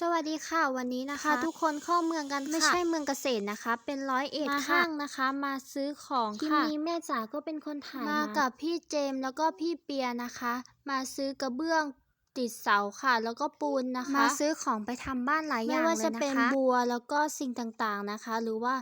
สวัสดีค่ะวันนี้นะคะค่ะทุกคนเข้าเมืองกันไม่ค่ะใช่เมืองเกษตรนะคะ เป็นร้อยเอ็ดมาค่ะห้างนะคะ มาซื้อของคลิปค่ะนี้แม่จ๋าก็เป็นคนถ่ายมามากับพี่เจมส์แล้วก็พี่เปียนะคะ มาซื้อกระเบื้องติดเสาค่ะ แล้วก็ปูนนะคะ มาซื้อของไปทำบ้านหลายอย่างไม่ว่าเลยจะนะคะเป็นบัวแล้วก็สิ่งต่างๆนะคะ หรือว่า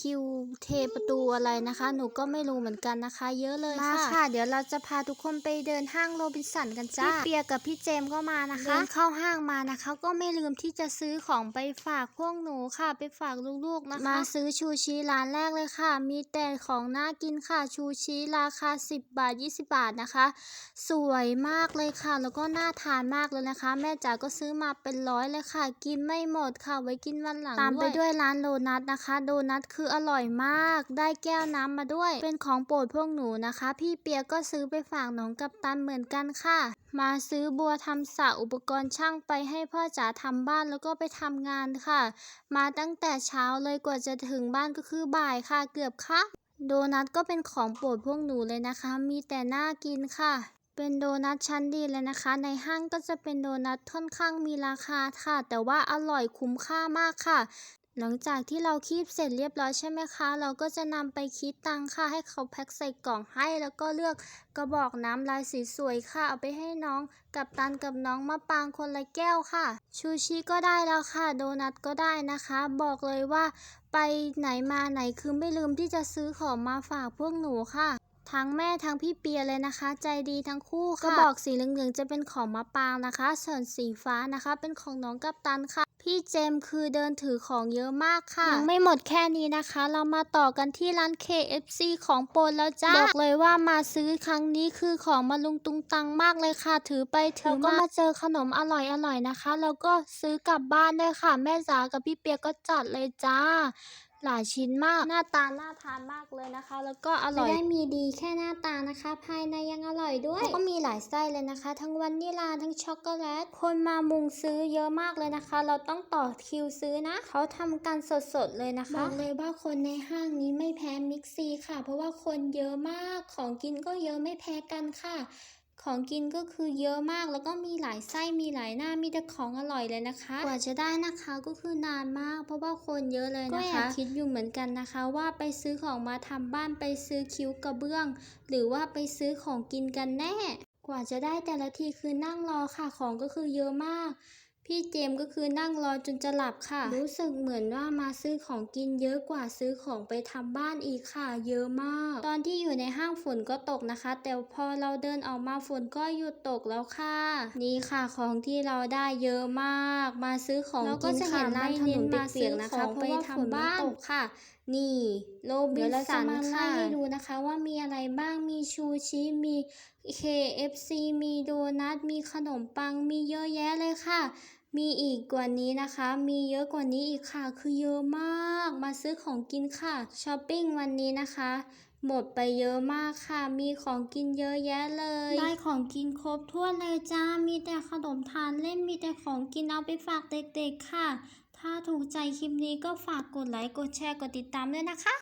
คิวเทประตูอะไรนะคะ หนูก็ไม่รู้เหมือนกันนะคะ เยอะเลยมาค่ะค่ะ เดี๋ยวเราจะพาทุกคนไปเดินห้างโรบินสันกันจ้าพี่เปียกับพี่เจมส์ก็มานะคะเดินเข้าห้างมานะคะ ก็ไม่ลืมที่จะซื้อของไปฝากพวกหนูค่ะ ไปฝากลูกๆนะคะ มาซื้อชูชีร้านแรกเลยค่ะ มีแต่ของน่ากินค่ะชูชีราคา 10 บาท 20 บาทนะคะ สวยมากเลยค่ะ แล้วก็น่าทานมากเลยนะคะ แม่จ๋าก็ซื้อมาเป็นร้อยเลยค่ะ กินไม่หมดค่ะ ไว้กินวันหลังตามไปด้วยร้านโดนัทนะคะ โดนัทคืออร่อยมาก ได้แก้วน้ำมาด้วย เป็นของโปรดพวกหนูนะคะ พี่เปียก็ซื้อไปฝากน้องกับตันเหมือนกันค่ะ มาซื้อบัวทำสระอุปกรณ์ช่างไปให้พ่อจ๋าทำบ้านแล้วก็ไปทำงานค่ะ มาตั้งแต่เช้าเลยกว่าจะถึงบ้านก็คือบ่ายค่ะเกือบค่ะโดนัทก็เป็นของโปรดพวกหนูเลยนะคะ มีแต่น่ากินค่ะ เป็นโดนัทชั้นดีเลยนะคะ ในห้างก็จะเป็นโดนัทค่อนข้างมีราคาค่ะ แต่ว่าอร่อยคุ้มค่ามากค่ะ หลังจากที่เราคีบเสร็จเรียบร้อยใช่ไหมคะ เราก็จะนำไปคิดตังค่ะให้เขาแพ็คใส่กล่องให้ แล้วก็เลือกกระบอกน้ำลายสีสวยค่ะ เอาไปให้น้องกับตันกับน้องมาปางคนละแก้วค่ะ ชูชิก็ได้แล้วค่ะ โดนัทก็ได้นะคะ บอกเลยว่า ไปไหนมาไหนคือไม่ลืมที่จะซื้อของมาฝากพวกหนูค่ะ ทั้งแม่ทั้งพี่เปียเลยนะคะ ใจดีทั้งคู่ค่ะกระบอกสีเหลืองๆจะเป็นของมะปางนะคะ ส่วนสีฟ้านะคะ เป็นของน้องกัปตันค่ะ พี่เจมส์คือเดินถือของเยอะมากค่ะ ยังไม่หมดแค่นี้นะคะ เรามาต่อกันที่ร้าน KFC ของโปรดแล้วจ้าบอกเลยว่ามาซื้อครั้งนี้คือของมาลุงตุงตังมากเลยค่ะ ถือไปถือมาก็มาเจอขนมอร่อยๆนะคะ แล้วก็ซื้อกลับบ้านด้วยค่ะ แม่จ๋ากับพี่เปียก็จัดเลยจ้า หลายชิ้นมาก หน้าตาน่าทานมากเลยนะคะ แล้วก็อร่อยไม่ได้มีดีแค่หน้าตานะคะ ภายในยังอร่อยด้วยแล้วก็มีหลายไส้เลยนะคะ ทั้งวานิลาทั้งช็อกโกแลตคนมามุงซื้อเยอะมากเลยนะคะ เราต้องต่อคิวซื้อนะ เขาทำกันสดๆเลยนะคะบอกเลยว่าคนในห้างนี้ไม่แพ้มิกซีค่ะ เพราะว่าคนเยอะมากของกินก็เยอะไม่แพ้กันค่ะ ของกินก็คือเยอะมากแล้วก็มีหลายไส้มีหลายหน้ามีแต่ของอร่อยเลยนะคะ กว่าจะได้นะคะก็คือนานมาก เพราะว่าคนเยอะเลยนะคะ ก็แอบคิดอยู่เหมือนกันนะคะ ว่าไปซื้อของมาทำบ้านไปซื้อคิ้วกระเบื้อง หรือว่าไปซื้อของกินกันแน่ กว่าจะได้แต่ละทีคือนั่งรอค่ะของก็คือเยอะมาก พี่เจมส์ก็คือนั่งรอจนจะหลับค่ะ รู้สึกเหมือนว่ามาซื้อของกินเยอะกว่าซื้อของไปทำบ้านอีกค่ะ เยอะมาก ตอนที่อยู่ในห้างฝนก็ตกนะคะ แต่พอเราเดินออกมาฝนก็หยุดตกแล้วค่ะ นี่ค่ะของที่เราได้เยอะมาก มาซื้อของเราก็กินจะค่ะเห็นร้านไม่ขนมมาเปีซื้ยอกๆนะนะคะคะเพเพราะราะว่าว่าฝฝนนมันมันตตกกค่ะ นี่โรบิเดี๋ยนวเราสัจะนมาไล่ค่ะให้ดูนะคะว่ามีอะไรบ้างมีชูชิมี KFC มีโดนัทมีขนมปังมีเยอะแยะเลยค่ะ มีอีกกว่านี้นะคะ มีเยอะกว่านี้อีกค่ะ คือเยอะมาก มาซื้อของกินค่ะ ช้อปปิ้งวันนี้นะคะ หมดไปเยอะมากค่ะ มีของกินเยอะแยะเลย ได้ของกินครบถ้วนเลยจ้า มีแต่ขนมทานเล่น มีแต่ของกินเอาไปฝากเด็กๆค่ะ ถ้าถูกใจคลิปนี้ก็ฝากกดไลค์ กดแชร์ กดติดตามด้วยนะคะ